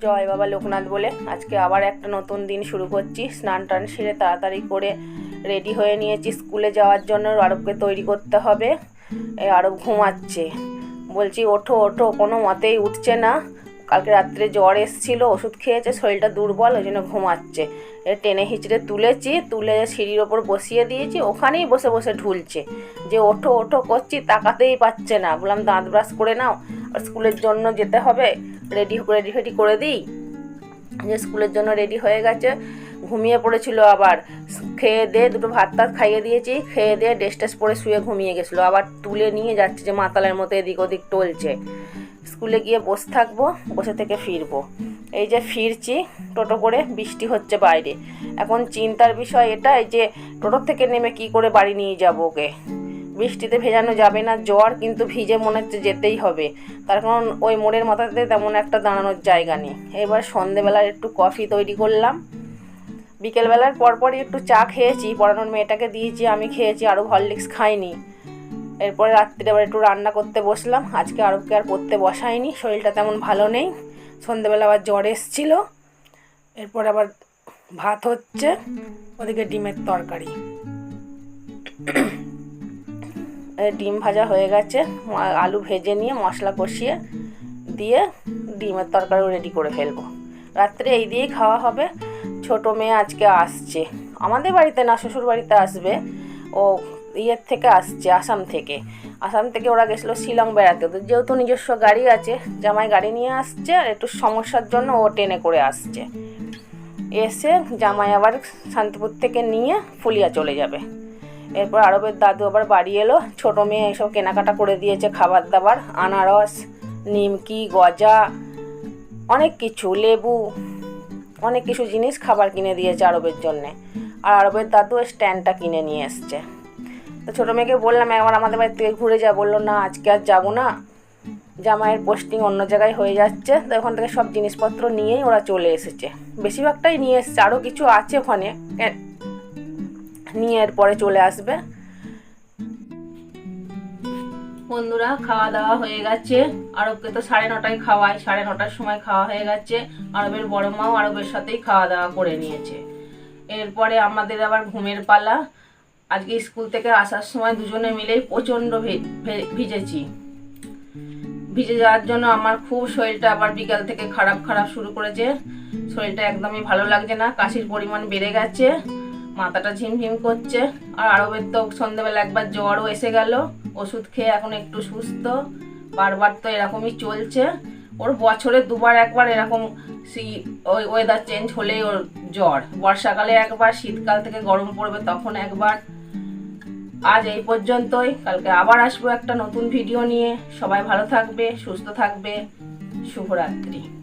জয় বাবা লোকনাথ বলে। আজকে আবার একটা নতুন দিন শুরু করছি। স্নান টান সেরে তাড়াতাড়ি করে রেডি হয়ে নিয়েছি। স্কুলে যাওয়ার জন্য আরবকে তৈরি করতে হবে। আরব ঘুমাচ্ছে। বলছি, ওঠো ওঠো, কোনো মতেই উঠছে না। কালকে রাত্রে জ্বর এসেছিল, ওষুধ খেয়েছে, শরীরটা দুর্বল, ওই জন্য ঘুমাচ্ছে। এ, টেনে হিঁচড়ে তুলেছি, তুলে সিঁড়ির ওপর বসিয়ে দিয়েছি, ওখানেই বসে বসে ঢুলছে। যে, ওঠো ওঠো, করছি, তাকাতেই পাচ্ছে না। বললাম, দাঁত ব্রাশ করে নাও, আর স্কুলের জন্য যেতে হবে। রেডি রেডি ফেডি করে দিই। যে স্কুলের জন্য রেডি হয়ে গেছে, ঘুমিয়ে পড়েছিল আবার। খেয়ে দিয়ে দুটো ভাত টাত খাইয়ে দিয়েছি, খেয়ে দিয়ে ড্রেস টেস পরে শুয়ে ঘুমিয়ে গেছিল। আবার তুলে নিয়ে যাচ্ছে যে মাতালের মতো এদিক ওদিক টলছে। স্কুলে গিয়ে বসে থাকব, বসে থেকে ফিরবো। এই যে ফিরছি, টোটো করে, বৃষ্টি হচ্ছে বাইরে। এখন চিন্তার বিষয় এটাই যে টোটো থেকে নেমে কি করে বাড়ি নিয়ে যাব ওকে? বৃষ্টিতে ভেজানো যাবে না, জ্বর কিন্তু ভিজে মনে হচ্ছে যেতেই হবে। তার কারণ ওই মোড়ের মাথাতে তেমন একটা দাঁড়ানোর জায়গা নেই। এবার সন্ধেবেলার একটু কফি তৈরি করলাম। বিকেলবেলার পরপরই একটু চা খেয়েছি। পড়ানোর মেয়েটাকে দিয়েছি, আমি খেয়েছি, আরও হরলিক্স খাইনি। এরপরে রাত্রিরে আবার একটু রান্না করতে বসলাম। আজকে আরবকে আর পড়তে বসাইনি, শরীরটা তেমন ভালো নেই। সন্ধেবেলা আবার জ্বর এসছিল। এরপর আবার ভাত হচ্ছে, ওদিকে ডিমের তরকারি। ডিম ভাজা হয়ে গেছে। আলু ভেজে নিয়ে মশলা কষিয়ে দিয়ে ডিমের তরকারিও রেডি করে ফেলব। রাত্রে এই দিয়েই খাওয়া হবে। ছোট মেয়ে আজকে আসছে। আমাদের বাড়িতে না, শ্বশুর বাড়িতে আসবে। ও ইয়ের থেকে আসছে, আসাম থেকে। আসাম থেকে ওরা গেছিল শিলং বেড়াতে। তো যেহেতু নিজস্ব গাড়ি আছে, জামাই গাড়ি নিয়ে আসছে আর একটু সমস্যার জন্য ও ট্রেনে করে আসছে। এসে জামাই আবার শান্তিপুর থেকে নিয়ে ফুলিয়া চলে যাবে। এরপর আরবের দাদু আবার বাড়ি এলো। ছোটো মেয়ে এসব কেনাকাটা করে দিয়েছে, খাবার দাবার, আনারস, নিমকি, গজা, অনেক কিছু, লেবু, অনেক কিছু জিনিস খাবার কিনে দিয়েছে আরবের জন্যে। আর আরবের দাদু স্ট্যান্ডটা কিনে নিয়ে এসছে। তো ছোটো মেয়েকে বললাম, একবার আমাদের বাড়ি থেকে ঘুরে যা। বলল, না, আজকে আর যাব না। জামাইয়ের পোস্টিং অন্য জায়গায় হয়ে যাচ্ছে। তো ওখান থেকে সব জিনিসপত্র নিয়েই ওরা চলে এসেছে। বেশিরভাগটাই নিয়ে এসছে। আরও কিছু আছে ওখানে। নিয়ে এরপরে চলে আসবে। বন্ধুরা খাওয়া দাওয়া হয়ে গেছে। আরবকে তো সাড়ে নটায় খাওয়াই সাড়ে নটার সময় খাওয়া হয়ে গেছে। আরবের বড় মাও আরবের সাথেই খাওয়া দাওয়া করে নিয়েছে। এরপরে আমাদের আবার ঘুমের পালা। আজকে স্কুল থেকে আসার সময় দুজনে মিলেই প্রচণ্ড ভিজেছি। ভিজে যাওয়ার জন্য আমার খুব শরীরটা আবার বিকাল থেকে খারাপ খারাপ শুরু করেছে। শরীরটা একদমই ভালো লাগছে না, কাশির পরিমাণ বেড়ে গেছে। মাথাটা ঝিমঝিম করছে। আর আরবের তো সন্ধ্যেবেলা একবার জ্বরও এসে গেল। ওষুধ খেয়ে এখন একটু সুস্থ। বারবার তো এরকমই চলছে। ওর বছরে দুবার একবার এরকম সি- ওই ওয়েদার চেঞ্জ হলেই ওর জ্বর। বর্ষাকালে একবার, শীতকাল থেকে গরম পড়বে তখন একবার। আজ এই পর্যন্তই। কালকে আবার আসব একটা নতুন ভিডিও নিয়ে। সবাই ভালো থাকবে, সুস্থ থাকবে। শুভরাত্রি।